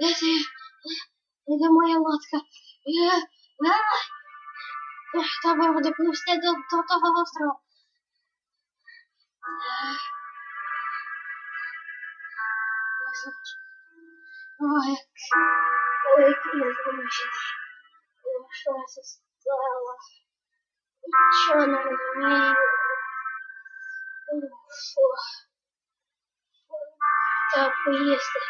Де ти? Моя лодка? Треба буде до, того острова. Ой. Ой, я змучений. Ой, Що це стало? Нічого не розумію. Фу. Треба поїсти.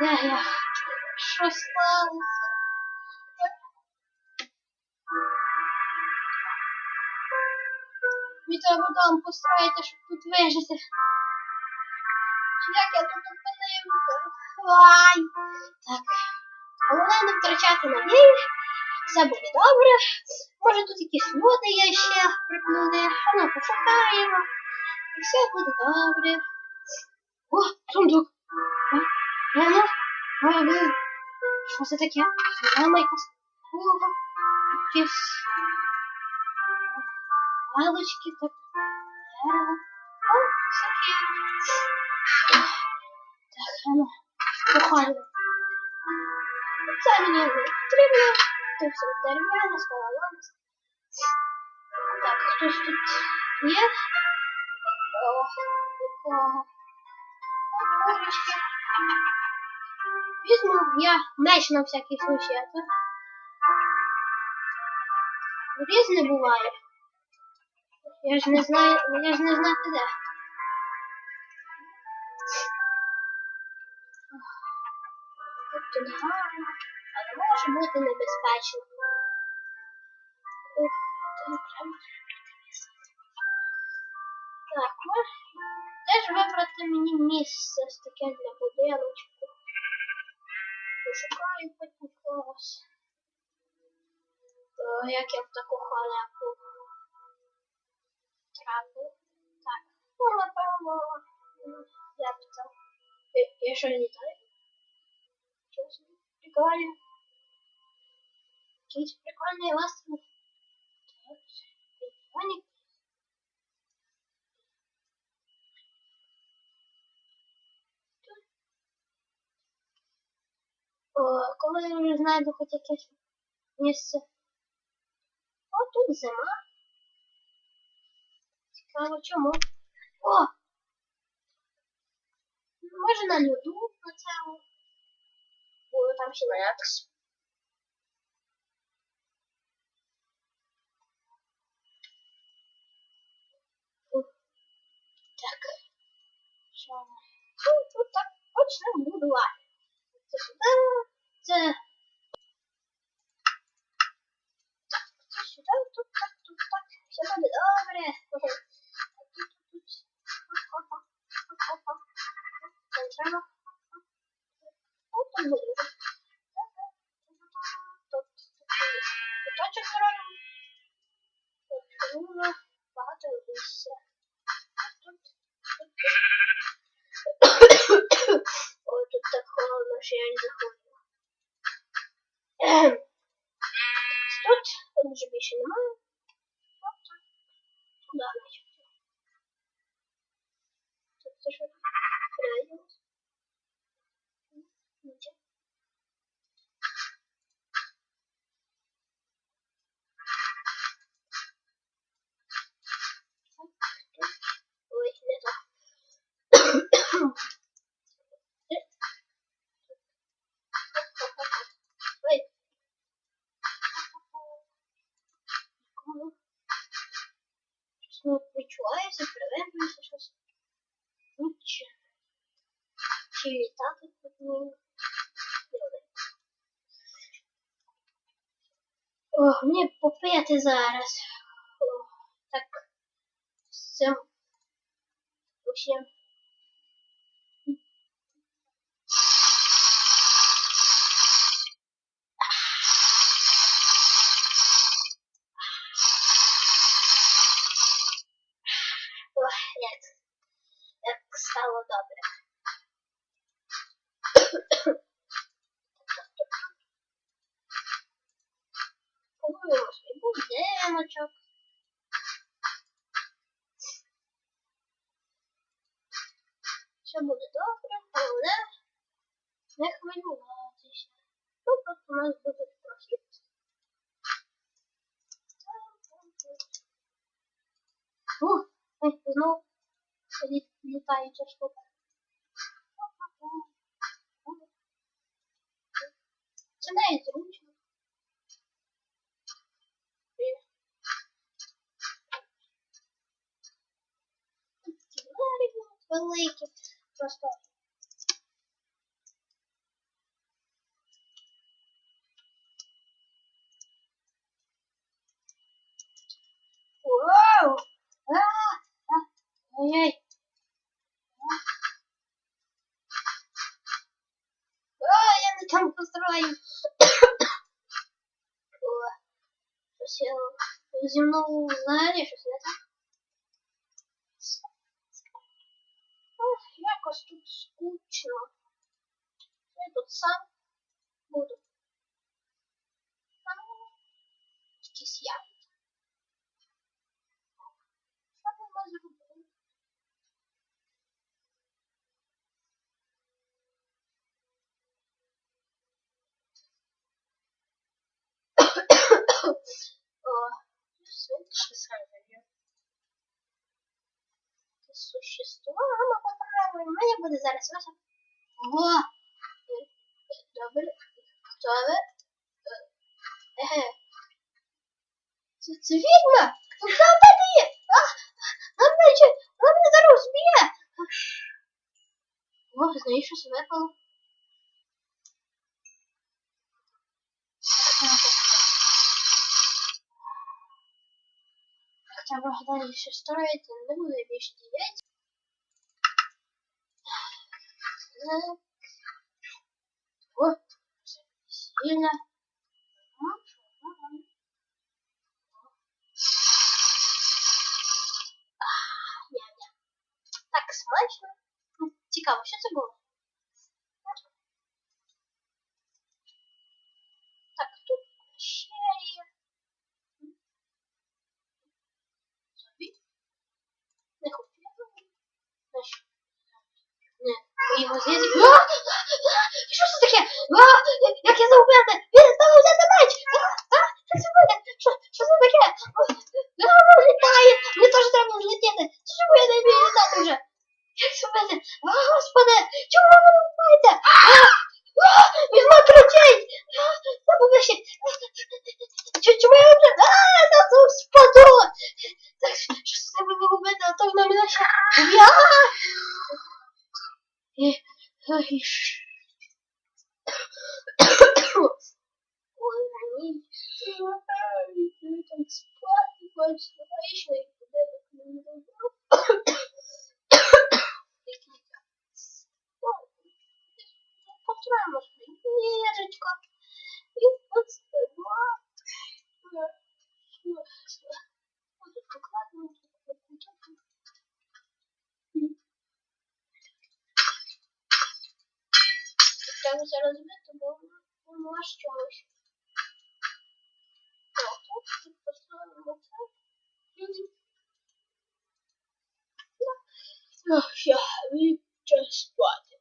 Де я? Що сталося? Треба дом построїти, щоб тут вижити. Як я тут опинився? Ай! Так. Головне не втрачати надії. Все буде добре. Може тут якісь люди є ще приплюне. Ну, пошукаємо. І все буде добре. О, сундук. А, Ена? А, ви? Що це таке? Мама якась. Ого. Якісь. Палочки так. Дерево. О, всякі. Так, ну, походимо. Це мені не потрібно. Це все дерев'яне, скалолом. Так, хтось тут є? О, якого? Курочки. Візьму я меч на всякий случай, а то різне буває. Я ж не знаю, я ж не знаю де. Тут гарно, але може бути небезпечно. Ух, тут прям. Так, ну, де ж вибрати мені місце з таке для будиночку? Пошукаю потім когось. Як я в таку халепу трапив. Так, ну, напевно, я б там. Я, я що літаю? Собі? Прикольно. Якийсь прикольний остров. Так, коли я вже знайду хоч якесь місце. О, тут зима. Цікаво чому. О! Може на льоду на цьому. Бо там ще. Так. Що? Тут так точно буду лайк. це. Нічого. Ой, не відчувається, приведується щось. Ну, чи, чи літати тут не О, мені попити зараз. О, так. все. Усім. Все буде добре, але не хвилюватися. Ну, просто у нас буде прохід. О, знову лі- літаюча штука. Це навіть зручно. Великі. Просто Вау! А! А! Я не там построю. О, щось я зі мною взагалі щось не так. Ох, якось тут скучно. Я тут сам буду. А, Якісь ягоди. Що ми можемо зробити? О, це существо, а ми попробуємо. мене буде зараз ваша. О! Добре. Хто ви? Еге. Це, це відьма! Хто в є? А! Вона вона мене зараз зб'є! О, знаєш, що випало. Треба далі ще строїти, не буде більше діяти. Так. О, сильно. Ня-ня. Так смачно. Ну, Цікаво, що це було? Так, тут ще є. Собі. Не хочу. я думаю. Нащо? Не, ми його з'їздимо. А! А! Що це таке? А! Як я заубити? Він знову взяти меч! А! А! Що це буде? Що, що це таке? А! Воно літає! Мені теж треба злетіти! Чому я не вмію літати вже? Як це буде? А, господи! Чому ви мене вбиваєте? А! А! Він має кричить! А! Забувайся! Чому я вже? А! Я тут спаду! Так, що це треба робити? А то ж на мене ще... Я! І... Ой, ш- Ой, ні. Ой, там спати хочеться. А ще й куди не добро. Построїмо собі ліжечко. І постелимо. Тут покладемо. Треба зараз збити, бо воно аж чогось. Так, тут поставимо це. Ох, я віче спати.